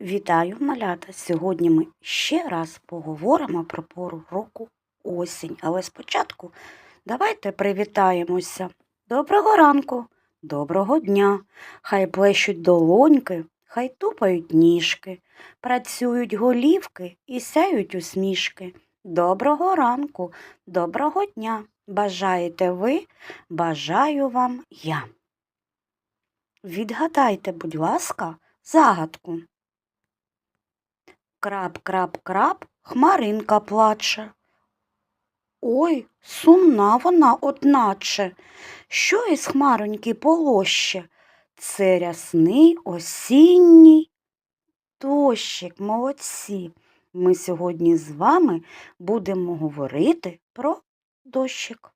Вітаю, малята! Сьогодні ми ще раз поговоримо про пору року осінь. Але спочатку давайте привітаємося. Доброго ранку, доброго дня. Хай плещуть долоньки, хай тупають ніжки, працюють голівки і сяють усмішки. Доброго ранку, доброго дня. Бажаєте ви, бажаю вам я. Відгадайте, будь ласка, загадку. Крап, крап, крап, хмаринка плаче. Ой, сумна вона одначе. Що із хмароньки полоще? Це рясний осінній дощик, молодці. Ми сьогодні з вами будемо говорити про дощик.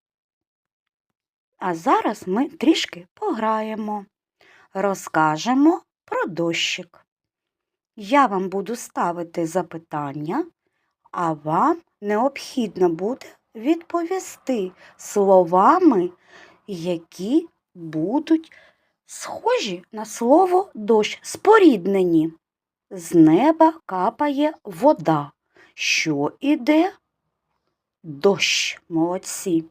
А зараз ми трішки пограємо, розкажемо про дощик. Я вам буду ставити запитання, а вам необхідно буде відповісти словами, які будуть схожі на слово дощ, споріднені. З неба капає вода. Що іде? Дощ, молодці.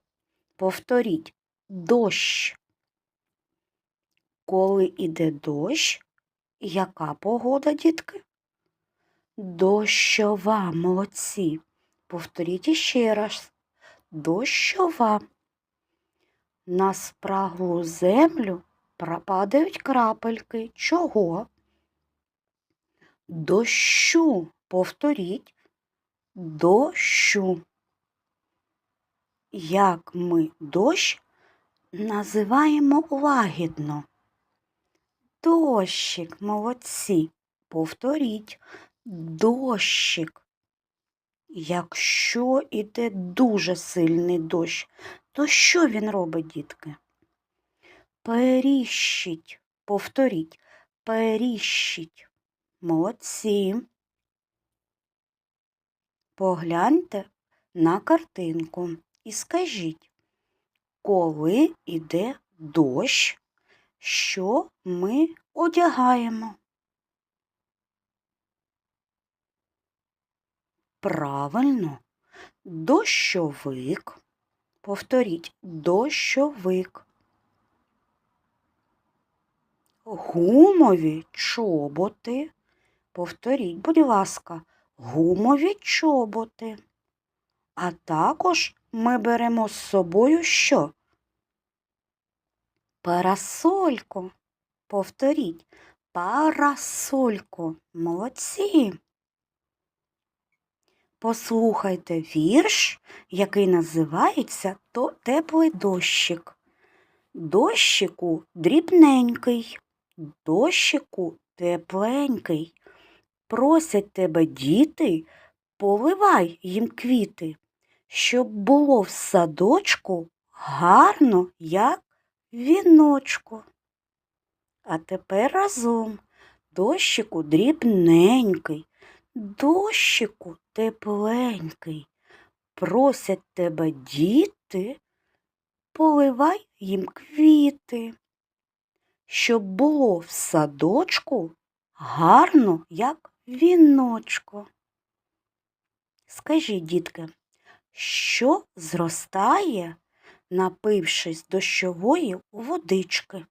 Повторіть дощ. Коли іде дощ, яка погода, дітки? Дощова, молодці. Повторіть іще раз. Дощова. На спраглу землю пропадають крапельки. Чого? Дощу. Повторіть. Дощу. Як ми дощ називаємо лагідно? Дощик, молодці. Повторіть. Дощик. Якщо іде дуже сильний дощ, то що він робить, дітки? Періщить. Повторіть. Періщить. Молодці. Погляньте на картинку і скажіть, коли іде дощ, що ми одягаємо? Правильно, дощовик. Повторіть дощовик. Гумові чоботи. Повторіть, будь ласка, гумові чоботи. А також ми беремо з собою що? Парасольку. Повторіть. Парасольку. Молодці. Послухайте вірш, який називається «То теплий дощик. Дощику дрібненький, дощику тепленький. Просять тебе діти, поливай їм квіти, щоб було в садочку гарно, як віночку. А тепер разом дощику дрібненький, дощику тепленький. Просять тебе діти, поливай їм квіти, щоб було в садочку гарно, як віночко. Скажіть, дітки, що зростає, напившись дощової водички?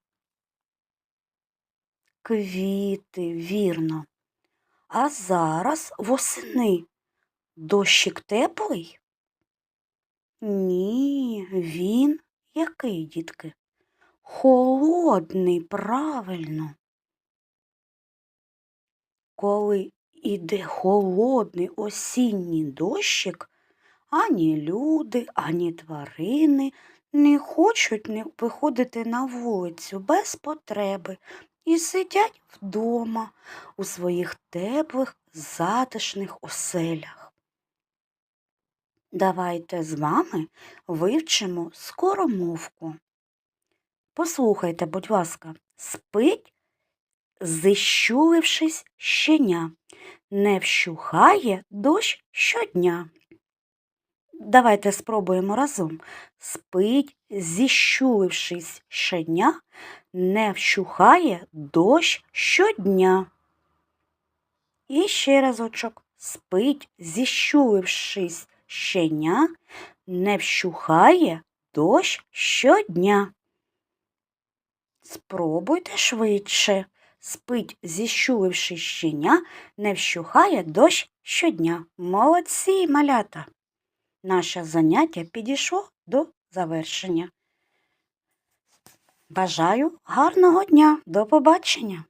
Квіти, вірно. А зараз восени дощик теплий? Ні, він який, дітки? Холодний, правильно. Коли іде холодний осінній дощик, ані люди, ані тварини не хочуть виходити на вулицю без потреби і сидять вдома у своїх теплих, затишних оселях. Давайте з вами вивчимо скоромовку. Послухайте, будь ласка, спить, зіщулившись щеня, не вщухає дощ щодня. Давайте спробуємо разом. Спить, зіщулившись щеня, не вщухає дощ щодня. І ще разочок. Спить, зіщулившись щеня, не вщухає дощ щодня. Спробуйте швидше. Спить, зіщуливши щеня, не вщухає дощ щодня. Молодці, малята! Наше заняття підійшло до завершення. Бажаю гарного дня. До побачення!